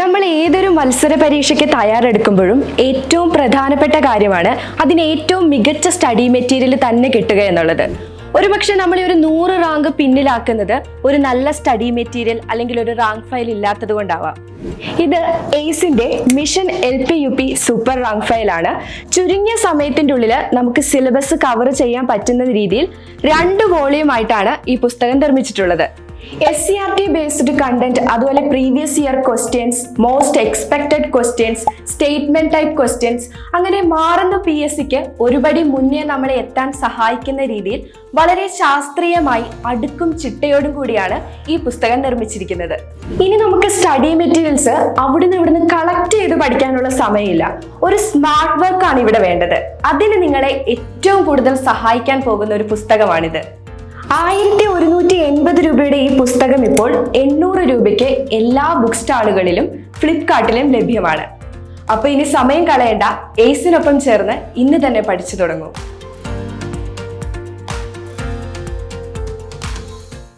നമ്മൾ ഏതൊരു മത്സര പരീക്ഷയ്ക്ക് തയ്യാറെടുക്കുമ്പോഴും ഏറ്റവും പ്രധാനപ്പെട്ട കാര്യമാണ് അതിന് ഏറ്റവും മികച്ച സ്റ്റഡി മെറ്റീരിയൽ തന്നെ കിട്ടുക എന്നുള്ളത്. ഒരുപക്ഷെ നമ്മളെ ഒരു നൂറ് റാങ്ക് പിന്നിലാക്കുന്നത് ഒരു നല്ല സ്റ്റഡി മെറ്റീരിയൽ അല്ലെങ്കിൽ ഒരു റാങ്ക് ഫയൽ ഇല്ലാത്തത് കൊണ്ടാവാം. ഇത് എയ്സിന്റെ mission L P U P super rank ഫയലാണ് ചുരുങ്ങിയ സമയത്തിന്റെ ഉള്ളിൽ നമുക്ക് സിലബസ് കവർ ചെയ്യാൻ പറ്റുന്ന രീതിയിൽ രണ്ട് വോളിയം ആയിട്ടാണ് ഈ പുസ്തകം നിർമ്മിച്ചിട്ടുള്ളത്. S C R T based content അതുപോലെ previous year questions most expected questions statement type questions അങ്ങനെ മാറുന്ന പി എസ് സിക്ക് ഒരുപടി മുന്നേ നമ്മളെ എത്താൻ സഹായിക്കുന്ന രീതിയിൽ വളരെ ശാസ്ത്രീയമായി അടുക്കും ചിട്ടയോടും കൂടിയാണ് ഈ പുസ്തകം നിർമ്മിച്ചിരിക്കുന്നത്. ഇനി നമുക്ക് സ്റ്റഡി മെറ്റീരിയൽസ് അവിടുന്ന് ഇവിടുന്ന് കളക്ട് ചെയ്ത് പഠിക്കാനുള്ള സമയമില്ല. ഒരു സ്മാർട്ട് വർക്ക് ആണ് ഇവിടെ വേണ്ടത്. അതിന് നിങ്ങളെ ഏറ്റവും കൂടുതൽ സഹായിക്കാൻ പോകുന്ന ഒരു പുസ്തകമാണിത്. ആയിരത്തി ഒരുന്നൂറ്റി എൺപത് ഈ പുസ്തകം ഇപ്പോൾ എണ്ണൂറ് രൂപയ്ക്ക് എല്ലാ ബുക്ക് സ്റ്റാളുകളിലും ഫ്ലിപ്കാർട്ടിലും ലഭ്യമാണ്. അപ്പൊ ഇനി സമയം കളയേണ്ട എയ്സിനൊപ്പം ചേർന്ന് ഇന്ന് തന്നെ പഠിച്ചു തുടങ്ങൂ.